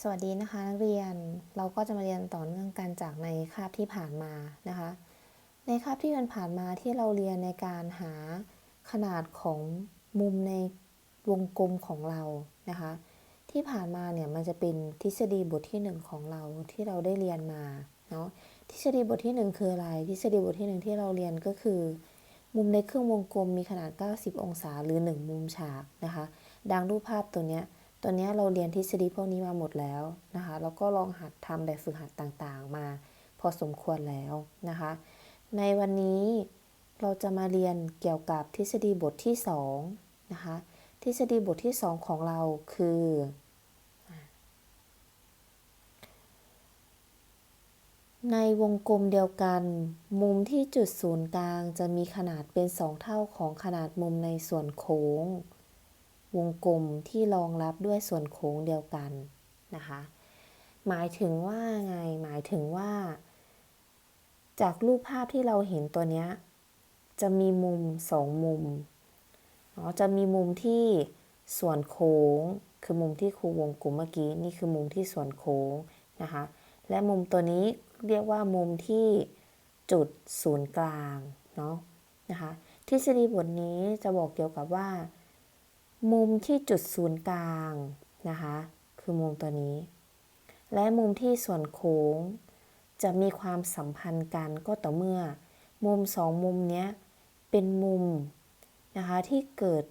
สวัสดีนะคะนักเรียนเราก็จะมาเรียนต่อเนื่องกันจากในคาบที่ผ่านมานะคะ ในคาบที่มันผ่านมาที่เราเรียนในการหาขนาดของมุมในวงกลมของเรานะคะ ที่ผ่านมาเนี่ยมันจะเป็นทฤษฎีบทที่หนึ่งของเราที่เราได้เรียนมาเนาะทฤษฎีบทที่หนึ่งคืออะไร ทฤษฎีบทที่หนึ่งที่เราเรียนก็คือ มุมในเครื่องวงกลมมีขนาด 90 องศาหรือ 1 มุมฉากนะคะ ดังรูปภาพตัวเนี้ย ตัวนี้เราเรียนทฤษฎีพวกนี้มาหมดแล้วนะคะ แล้วก็ลองหัดทำแบบฝึกหัดต่างๆ มาพอสมควรแล้วนะคะ ในวันนี้เราจะมาเรียนเกี่ยวกับทฤษฎีบทที่2นะคะ ทฤษฎีบทที่ 2 ของเราคือ ในวงกลมเดียวกัน มุมที่จุดศูนย์กลางจะมีขนาดเป็น 2 เท่าของขนาดมุมในส่วนโค้ง วงกลมที่รองรับด้วยส่วนโค้งเดียวกันนะคะ หมายถึงว่าไง หมายถึงว่า จากรูปภาพที่เราเห็นตัวเนี้ย จะมีมุมสองมุมเนาะจะมีมุมที่ส่วนโค้ง คือมุมที่ครูวงกลมเมื่อกี้ นี่คือมุมที่ส่วนโค้งนะคะ และมุมตัวนี้เรียกว่ามุมที่จุดศูนย์กลางเนาะนะคะ ทฤษฎีบทนี้จะบอกเกี่ยวกับว่า มุมที่จุดศูนย์กลางนะคะ คือมุมตัวนี้ และมุมที่ส่วนโค้ง จะมีความสัมพันธ์กันก็ต่อเมื่อ มุมสองมุมเนี้ยเป็นมุมนะคะที่เกิด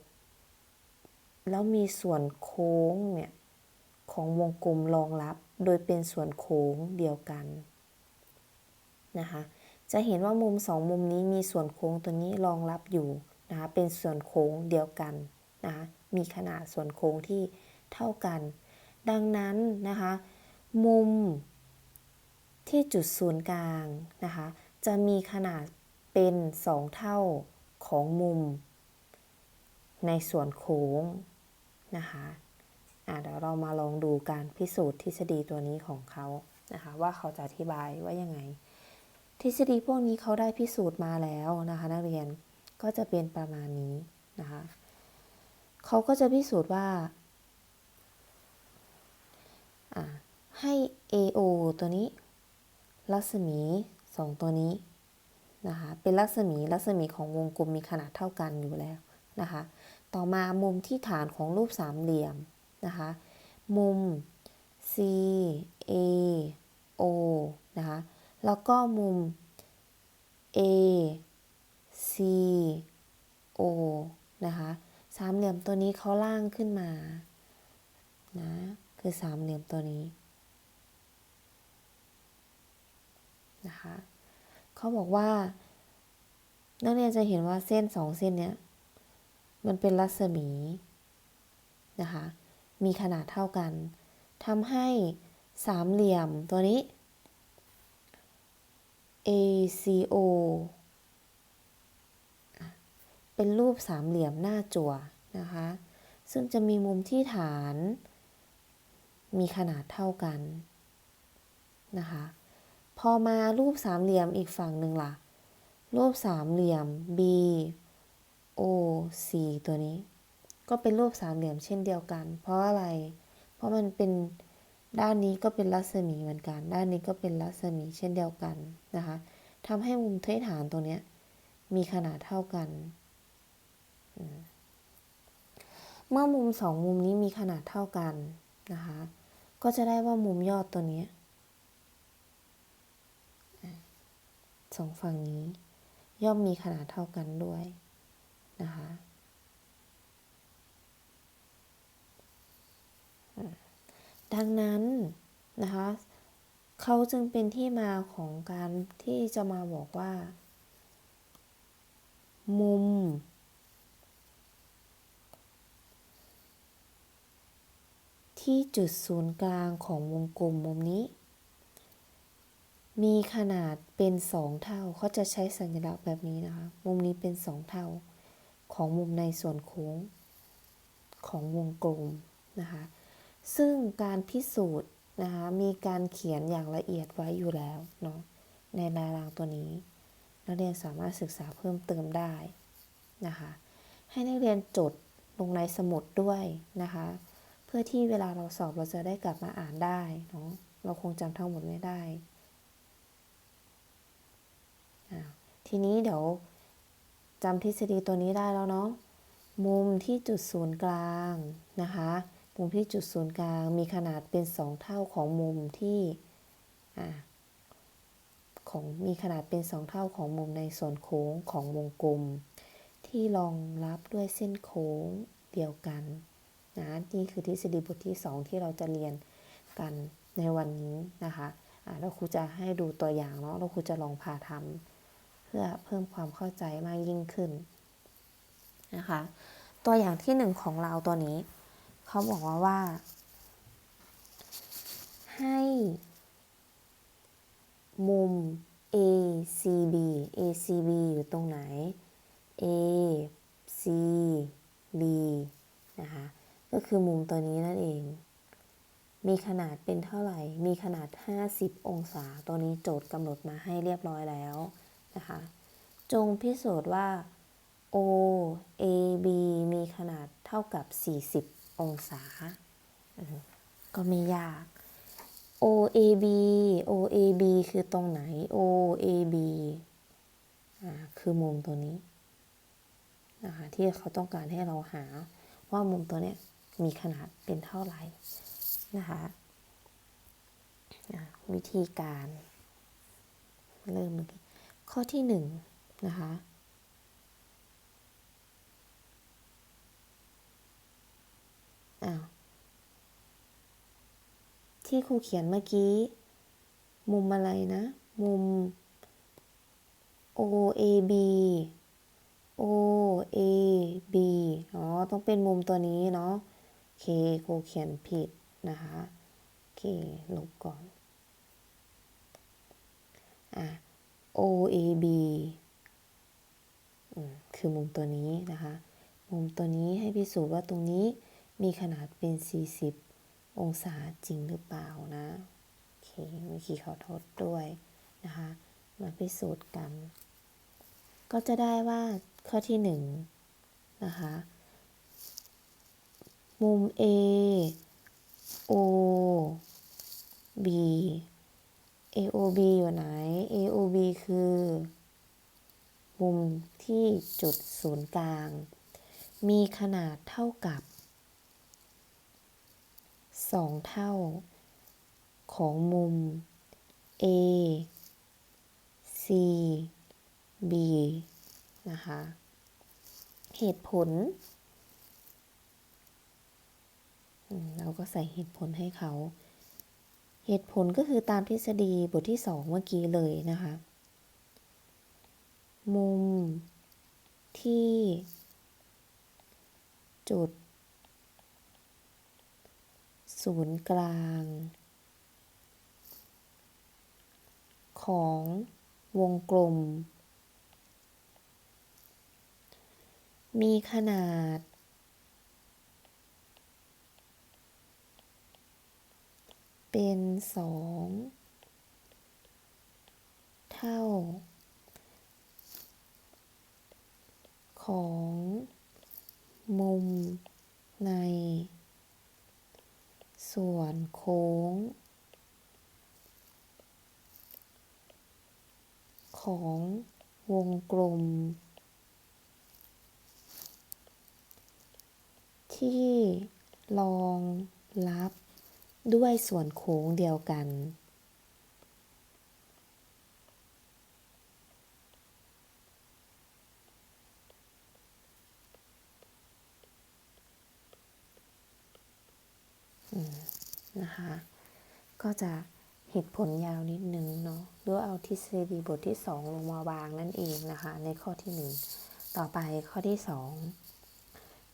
แล้วมีส่วนโค้งเนี่ยของวงกลมรองรับโดยเป็นส่วนโค้งเดียวกันนะคะ จะเห็นว่ามุมสองมุมนี้มีส่วนโค้งตัวนี้รองรับอยู่นะคะ เป็นส่วนโค้งเดียวกันนะคะ มีขนาดส่วนโค้งที่เท่ากัน ดังนั้นนะคะ มุมที่จุดศูนย์กลางนะคะ จะมีขนาดเป็น 2 เท่าของมุม ในส่วนโค้งนะคะะเดี๋ยวเรามาลองดูการพิสูจน์ทฤษฎีตัวนี้ของเขานะคะ ว่าเขาจะอธิบายว่ายังไง ทฤษฎีพวกนี้เขาได้พิสูจน์มาแล้วนะคะ นักเรียนก็จะเป็นประมาณนี้นะคะ เขาก็จะพิสูจน์ว่าให้ AO ตัวนี้ รัศมี 2 ตัวนี้นะคะเป็นรัศมีรัศมีของวงกลมมีขนาดเท่ากันอยู่แล้วนะคะ ต่อมามุมที่ฐานของรูปสามเหลี่ยมนะคะ มุม C A O นะคะ แล้วก็มุม A C O นะคะ สามเหลี่ยมตัวนี้เขาล่างขึ้นมานะคือสามเหลี่ยมตัวนี้นะคะเขาบอกว่า นักเรียนจะเห็นว่าเส้นสองเส้นเนี้ยมันเป็นรัศมีนะคะมีขนาดเท่ากันทำให้สามเหลี่ยมตัวนี้ ACO เป็นรูปสามเหลี่ยมหน้าจั่วนะคะ ซึ่งจะมีมุมที่ฐาน มีขนาดเท่ากันนะคะ พอมารูปสามเหลี่ยมอีกฝั่งหนึ่งล่ะ รูปสามเหลี่ยม B O C ตัวนี้ ก็เป็นรูปสามเหลี่ยมเช่นเดียวกัน เพราะอะไร เพราะมันเป็นด้านนี้ก็เป็นรัศมีเหมือนกัน ด้านนี้ก็เป็นรัศมีเช่นเดียวกันนะคะทำให้มุมเทฐานตรงนี้มีขนาดเท่ากัน เมื่อมุมสองมุมนี้มีขนาดเท่ากันนะคะ ก็จะได้ว่ามุมยอดตัวนี้สองฝั่งนี้ ย่อมมีขนาดเท่ากันด้วยนะคะดังนั้นนะคะเขาจึงเป็นที่มาของการที่จะมาบอกว่า มุม ที่จุดศูนย์กลางของวงกลมมุมนี้ มีขนาดเป็นสองเท่าเขาจะใช้สัญลักษณ์แบบนี้นะคะ มุมนี้เป็นสองเท่า ของมุมในส่วนโค้งของวงกลมนะคะ ซึ่งการพิสูจน์นะคะมีการเขียนอย่างละเอียดไว้อยู่แล้วเนาะในตายรางตัวนี้ นักเรียนสามารถศึกษาเพิ่มเติมได้นะคะ ให้นักเรียนจดลงในสมุดด้วยนะคะ พื่อที่เวลาเราสอบเราจะได้กลับมาอ่านได้เนาะเราคงจำทั้งหมดไม่ได้ทีนี้เดี๋ยวจำทฤษฎีตัวนี้ได้แล้วเนาะมุมที่จุดศูนย์กลางนะคะมุมที่จุดศูนย์กลางมีขนาดเป็น 2 เท่าของมุมที่ของมีขนาดเป็น 2 เท่าของมุมในส่วนโค้งของวงกลม ที่รองรับด้วยเส้นโค้งเดียวกัน นะนี่คือทฤษฎีบทที่ 2 ที่เราจะเรียนกันในวันนี้นะคะอ่าแล้วครูจะให้ดูตัวอย่างเนาะแล้วครูจะลองพาทำเพื่อเพิ่มความเข้าใจมากยิ่งขึ้นนะคะตัวอย่างที่ 1 ของเราตัวนี้ เขาบอกว่าว่า ให้มุม ACB ACB อยู่ตรงไหน A C B นะคะ ก็คือมุมตัวนี้นั่นเอง มีขนาดเป็นเท่าไหร่ มีขนาด 50 องศา ตัวนี้โจทย์กำหนดมาให้เรียบร้อยแล้วนะคะ จงพิสูจน์ว่า O A B มีขนาดเท่ากับ 40 องศา ก็ไม่ยาก O A B O A B คือตรงไหน O A B อ่า คือมุมตัวนี้นะคะที่เขาต้องการให้เราหาว่ามุมตัวเนี้ย มีขนาดเป็นเท่าไหร่นะคะวิธีการเริ่มเมื่อกี้ข้อที่หนึ่งนะคะที่ครูเขียนเมื่อกี้ มุมอะไรนะ มุม OAB O A B อ๋อ ต้องเป็นมุมตัวนี้เนาะ เคครูเขียนผิดนะคะเคลบก่อนอะ O A B คือมุมตัวนี้นะคะ มุมตัวนี้ให้พิสูจน์ว่าตรงนี้มีขนาดเป็น 40 องศาจริงหรือเปล่านะโอเคเมื่อกี้ขอโทษด้วยนะคะ มาพิสูจน์กัน ก็จะได้ว่าข้อที่หนึ่งนะคะ มุม A O B A O B อยู่ไหน A O B คือ มุมที่จุดศูนย์กลาง มีขนาดเท่ากับ 2 เท่า ของมุม A C B นะคะ เหตุผล เราก็ใส่เหตุผลให้เขา เหตุผลก็คือตามทฤษฎีบทที่สองเมื่อกี้เลยนะคะ มุมที่จุด ศูนย์กลาง ของวงกลม มีขนาด เป็นสองเท่า ของมุมใน ส่วนโค้ง ของวงกลม ที่รองรับ ด้วยส่วนโค้งเดียวกัน นะคะ ก็จะเหตุผลยาวนิดนึงเนาะด้วยเอาทฤษฎีบทที่สองลงมาวางนั่นเองนะคะ ในข้อที่หนึ่งต่อไปข้อที่สอง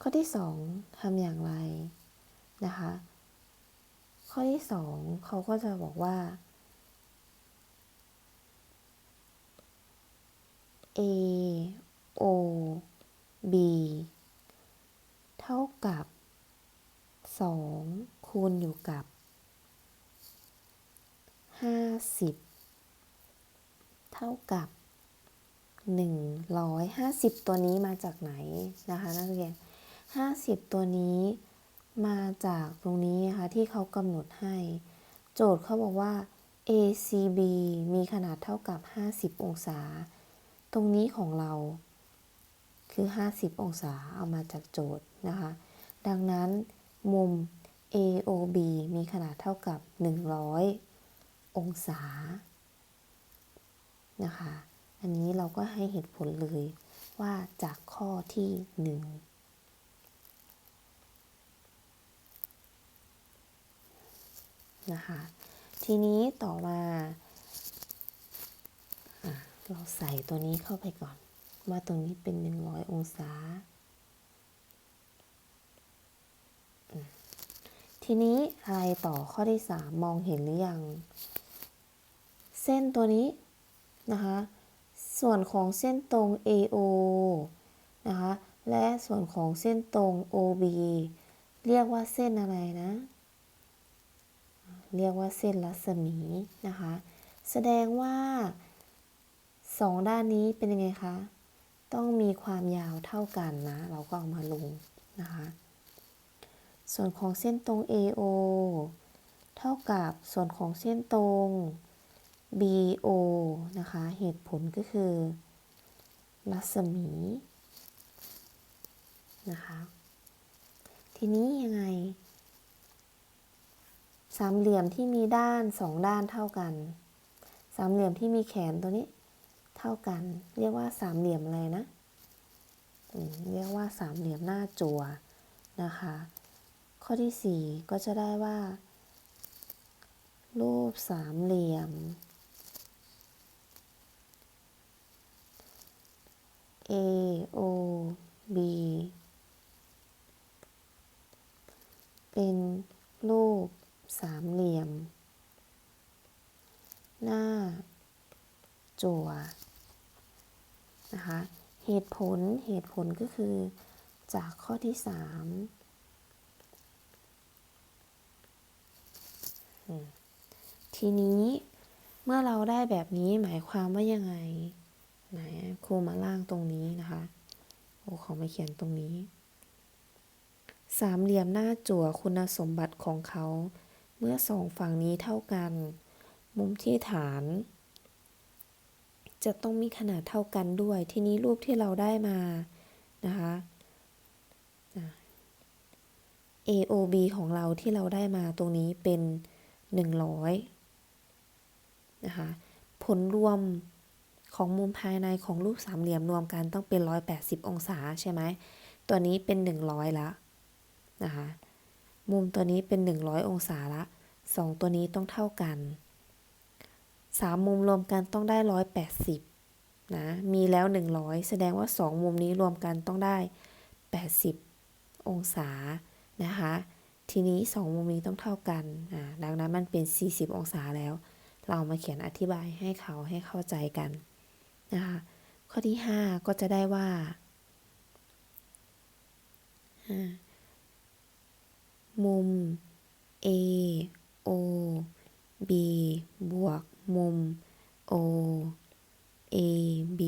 ข้อที่สองทำอย่างไรนะคะ ข้อที่สองเขาก็จะบอกว่า a o b เท่ากับ 2 คูณอยู่กับ 50 เท่ากับ 150 ตัวนี้มาจากไหนนะคะนักเรียน50 ตัวนี้ มาจากตรงนี้นะคะที่เขากำหนดให้ โจทย์เขาบอกว่า ACB มีขนาดเท่ากับ 50 องศา ตรงนี้ของเราคือ 50 องศาเอามาจากโจทย์นะคะ ดังนั้นมุม AOB มีขนาดเท่ากับ 100 องศานะคะ อันนี้เราก็ให้เหตุผลเลยว่าจากข้อที่ 1 นะคะ ทีนี้ต่อมาอเราใส่ตัวนี้เข้าไปก่อน ว่าตรงนี้เป็น 100 องศา ทีนี้อะไรต่อข้อที่ 3 มองเห็นหรือยัง เส้นตัวนี้นะคะ ส่วนของเส้นตรง AO นะคะ และส่วนของเส้นตรง OB เรียกว่าเส้นอะไรนะ เรียกว่าเส้นรัศมีนะคะ แสดงว่าสองด้านนี้เป็นยังไงคะ ต้องมีความยาวเท่ากันนะ เราก็เอามาลงนะคะ ส่วนของเส้นตรง AO เท่ากับส่วนของเส้นตรง BO นะคะ เหตุผลก็คือ รัศมีนะคะ ทีนี้ยังไง สามเหลี่ยมที่มีด้านสองด้านเท่ากัน สามเหลี่ยมที่มีแขนตัวนี้เท่ากัน เรียกว่าสามเหลี่ยมอะไรนะเรียกว่าสามเหลี่ยมหน้าจั่วนะคะ ข้อที่ 4 ก็จะได้ว่า รูปสามเหลี่ยม A O B เป็นรูป สามเหลี่ยม หน้า จั่วนะคะเหตุผลเหตุผลก็คือจากข้อที่3ทีนี้เมื่อเราได้แบบนี้หมายความว่ายังไง ไหนครูมาล่างตรงนี้นะคะโอ้ขอมาเขียนตรงนี้ สามเหลี่ยมหน้าจั่วคุณสมบัติของเขา เมื่อสองฝั่งนี้เท่ากัน มุมที่ฐาน จะต้องมีขนาดเท่ากันด้วย ทีนี้รูปที่เราได้มา นะคะ AOB ของเราที่เราได้มาตรงนี้เป็น 100 นะคะ ผลรวมของมุมภายในของรูปสามเหลี่ยมรวมกันต้องเป็น 180 องศาใช่ไหม ตัวนี้เป็น 100 แล้วนะคะ มุมตัวนี้เป็น 100 องศาละสองตัวนี้ต้องเท่ากันสามมุมรวมกันต้องได้ 180 นะ มีแล้ว 100 แสดงว่า 2 มุมนี้รวมกันต้องได้ 80 องศา นะคะ ทีนี้ 2 มุมนี้ต้องเท่ากัน อ่า ดังนั้นมันเป็น 40 องศาแล้ว เรามาเขียนอธิบายให้เขาให้เข้าใจกัน นะคะ ข้อที่ 5 ก็จะได้ว่า มุม A O B บวกมุม O A B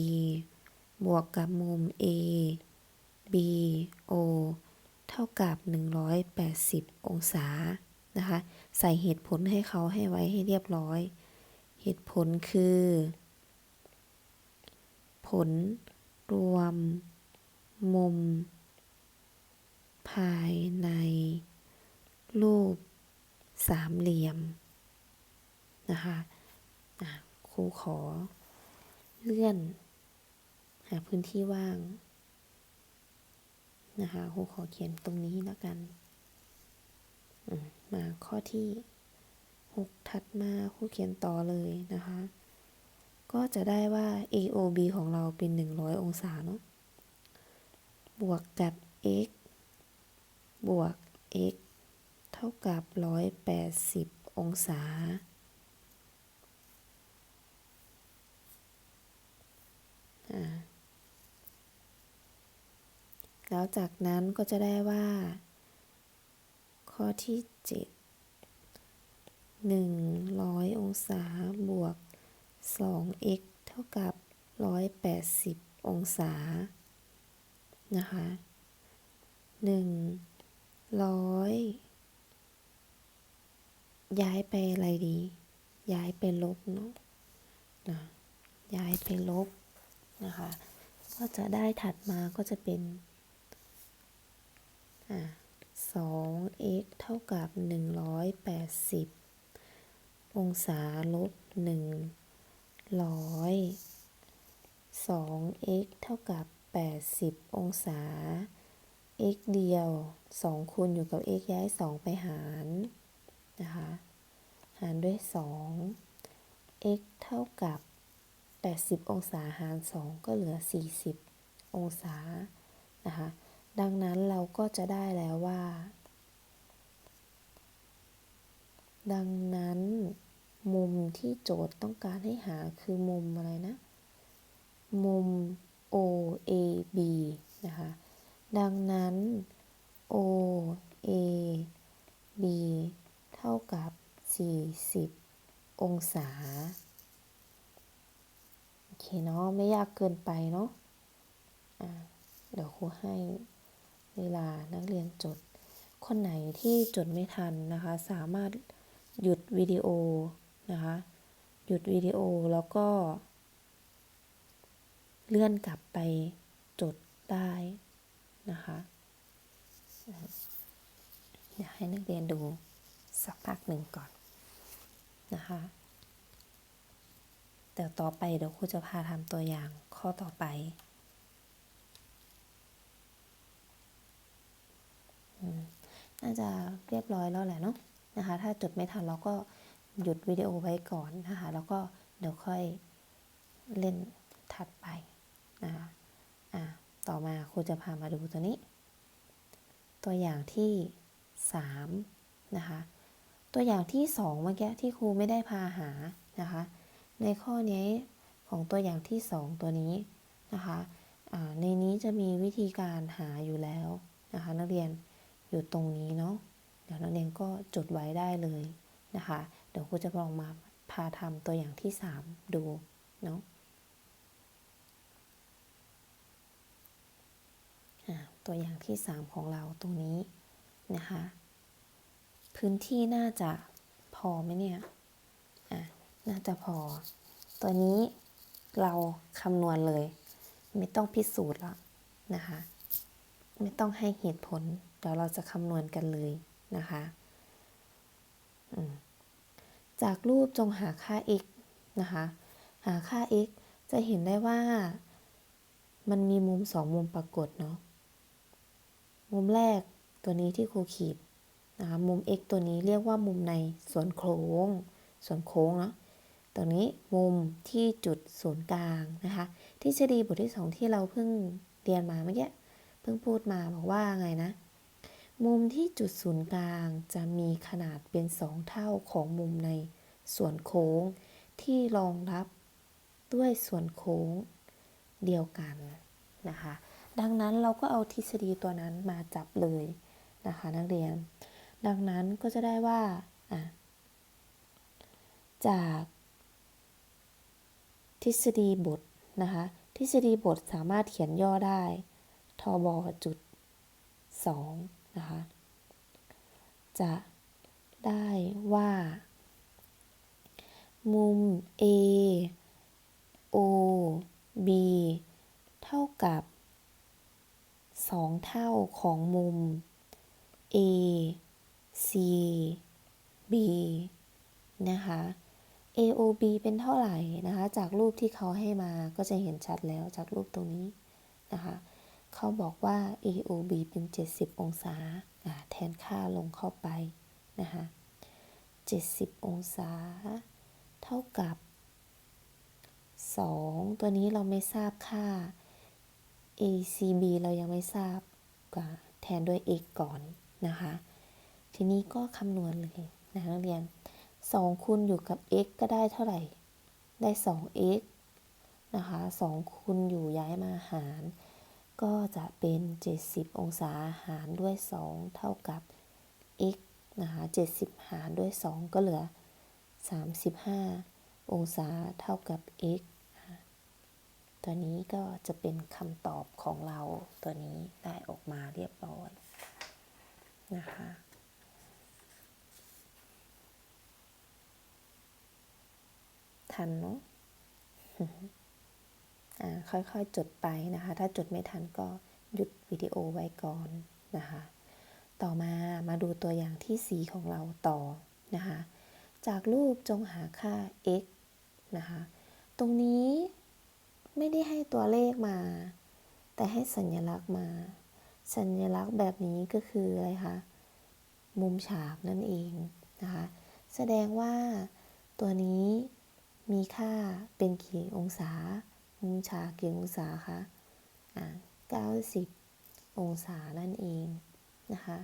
บวกกับมุม A B O เท่ากับ 180 องศา นะคะ ใส่เหตุผลให้เขาให้ไว้ให้เรียบร้อย เหตุผลคือ ผลรวม มุม ภายใน รูปสามเหลี่ยมนะคะครูขอเลื่อนหาพื้นที่ว่างนะคะครูขอเขียนตรงนี้แล้วกัน มาข้อที่6ถัดมาครูเขียนต่อเลยนะคะ ก็จะได้ว่า AOB ของเราเป็น 100 องศาเนาะบวกกับ x บวก x เท่ากับ 180 องศา แล้วจากนั้นก็จะได้ว่า ข้อที่ 7 100 องศาบวก 2x เท่ากับ 180 องศา นะคะ1ร้อ ย้ายไปอะไรดี ย้ายไปลบเนาะนะย้ายไปลบนะคะ ก็จะได้ถัดมาก็จะเป็นอ่า 2x เท่ากับ 180 องศาลบ100 2x เท่ากับ 80 องศา x เดียว 2คูณอยู่กับ x ย้าย 2 ไปหาร นะคะ หารด้วย 2 x เท่ากับ 80 องศาหาร 2 ก็เหลือ 40 องศา นะคะ ดังนั้นเราก็จะได้แล้วว่า ดังนั้นมุมที่โจทย์ต้องการให้หาคือมุมอะไรนะ มุม OAB นะคะ ดังนั้น OAB เท่ากับ 40 องศา โอเคเนาะไม่ยากเกินไปเนาะอ่าเดี๋ยวครูให้เวลานักเรียนจด คนไหนที่จดไม่ทันนะคะ สามารถหยุดวิดีโอนะคะ หยุดวิดีโอแล้วก็ เลื่อนกลับไปจดได้นะคะเดี๋ยวให้นักเรียนดู สักพักหนึ่งก่อนนะคะแต่ต่อไปเดี๋ยวครูจะพาทำตัวอย่างข้อต่อไปน่าจะเรียบร้อยแล้วแหละเนาะนะคะ ถ้าจดไม่ทันเราก็หยุดวิดีโอไว้ก่อนนะคะ แล้วก็เดี๋ยวค่อยเล่นถัดไปนะคะอะต่อมาครูจะพามาดูตัวนี้ ตัวอย่างที่ 3 นะคะ ตัวอย่างที่2เมื่อกี้ที่ครูไม่ได้พาหานะคะ ในข้อนี้ของตัวอย่างที่ 2 ตัวนี้นะคะในนี้จะมีวิธีการหาอยู่แล้วนะคะ นักเรียนอยู่ตรงนี้เนาะเดี๋ยวนักเรียนก็จดไว้ได้เลยนะคะ เดี๋ยวครูจะลองมาพาทำตัวอย่างที่ 3 ดูเนาะตัวอย่างที่ 3 ของเราตรงนี้นะคะ พื้นที่น่าจะพอไหมเนี่ย อะ น่าจะพอ ตัวนี้เราคำนวณเลย ไม่ต้องพิสูจน์ล้วนะคะ ไม่ต้องให้เหตุผล เดี๋ยวเราจะคำนวณกันเลยนะคะ จากรูปจงหาค่า x นะคะ หาค่า x จะเห็นได้ว่า มันมีมุมสองมุมปรากฏเนาะ มุมแรกตัวนี้ที่ครูขีด มุม x ตัวนี้เรียกว่ามุมในส่วนโค้ง ส่วนโค้งเนาะตรงนี้มุมที่จุดศูนย์กลางนะคะทฤษฎีบทที่สองที่เราเพิ่งเรียนมาเมื่อกี้เพิ่งพูดมาบอกว่าไงนะ มุมที่จุดศูนย์กลางจะมีขนาดเป็นสองเท่าของมุมในส่วนโค้งที่รองรับด้วยส่วนโค้งเดียวกันนะคะ ดังนั้นเราก็เอาทฤษฎีตัวนั้นมาจับเลยนะคะ นักเรียน ดังนั้นก็จะได้ว่า จากทฤษฎีบทนะคะ ทฤษฎีบทสามารถเขียนย่อได้ ทบจุด2นะคะ จะได้ว่า มุม A O B เท่ากับ 2 เท่าของมุม A C B นะคะ AOB เป็นเท่าไหร่นะคะ จากรูปที่เขาให้มาก็จะเห็นชัดแล้วจากรูปตรงนี้นะคะ เขาบอกว่า AOB เป็น 70 องศาแทนค่าลงเข้าไปนะคะ 70 องศา เท่ากับ 2 ตัวนี้เราไม่ทราบค่า ACB เรายังไม่ทราบกแทนด้วย x ก่อนนะคะ ทีนี้ก็คำนวณเลยนะนักเรียน 2 คูณอยู่กับ x ก็ได้เท่าไหร่ ได้ 2x นะคะ 2 คูณอยู่ย้ายมาหาร ก็จะเป็น 70 องศาหารด้วย 2 เท่ากับ x นะคะ70 หารด้วย 2 ก็เหลือ 35 องศาเท่ากับ x ตัวนี้ก็จะเป็นคำตอบของเราตัวนี้ได้ออกมาเรียบร้อยนะคะ ทันเนาะอ่าค่อยๆจดไปนะคะ ถ้าจดไม่ทันก็หยุดวิดีโอไว้ก่อนนะคะ ต่อมามาดูตัวอย่างที่ 4 ของเราต่อนะคะ จากรูปจงหาค่า x นะคะ ตรงนี้ไม่ได้ให้ตัวเลขมา แต่ให้สัญลักษณ์มา สัญลักษณ์แบบนี้ก็คืออะไรคะ มุมฉากนั่นเองนะคะ แสดงว่าตัวนี้ มีค่าเป็นกี่องศามุมฉากกี่องศาคะอ่า90 องศานั่นเองนะคะ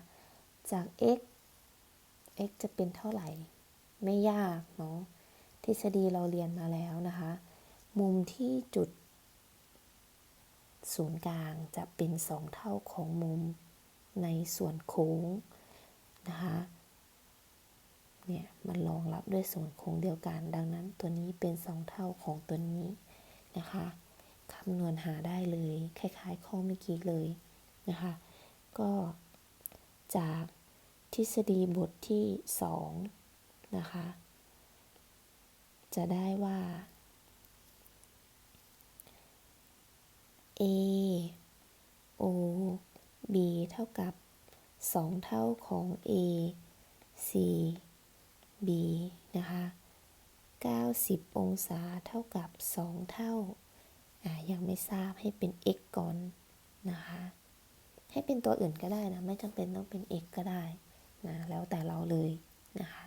จาก x x จะเป็นเท่าไหร่ ไม่ยากเนาะ ทฤษฎีเราเรียนมาแล้วนะคะ มุมที่จุด ศูนย์กลางจะเป็นสองเท่าของมุมในส่วนโค้งนะคะ เนี่ยมันรองรับด้วยส่วนโค้งเดียวกัน ดังนั้นตัวนี้เป็นสองเท่าของตัวนี้นะคะคำนวณหาได้เลย คล้ายๆ ข้อเมื่อกี้เลยนะคะ ก็จากทฤษฎีบทที่สองนะคะ จะได้ว่า a o b เท่ากับ 2 เท่าของ a c b นะคะ 90 องศาเท่ากับ 2 เท่าอ่า ยังไม่ทราบให้เป็น x ก่อนนะคะ ให้เป็นตัวอื่นก็ได้นะ ไม่จำเป็นต้องเป็น x ก็ได้นะ แล้วแต่เราเลยนะคะ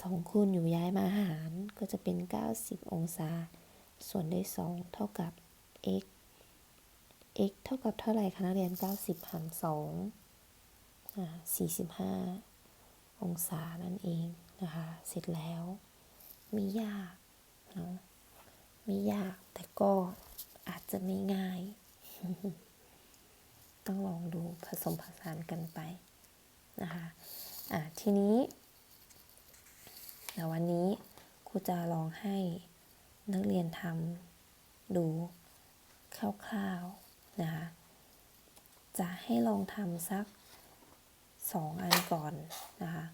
สองคูณอยู่ย้ายมาหารก็จะเป็น 90 องศา ส่วนด้วย 2 เท่ากับ x x เท่ากับเท่าไหร่คะนักเรียน 90 หาร2อ่า45 องศานั่นเอง นะคะ เสร็จแล้วไม่ยากเนาะไม่ยากแต่ก็อาจจะไม่ง่าย ต้องลองดูผสมผสานกันไปนะคะอะทีนี้เดี๋ยววันนี้ครูจะลองให้นักเรียนทำดูคร่าวๆนะคะจะให้ลองทำสักสองอันก่อนนะคะ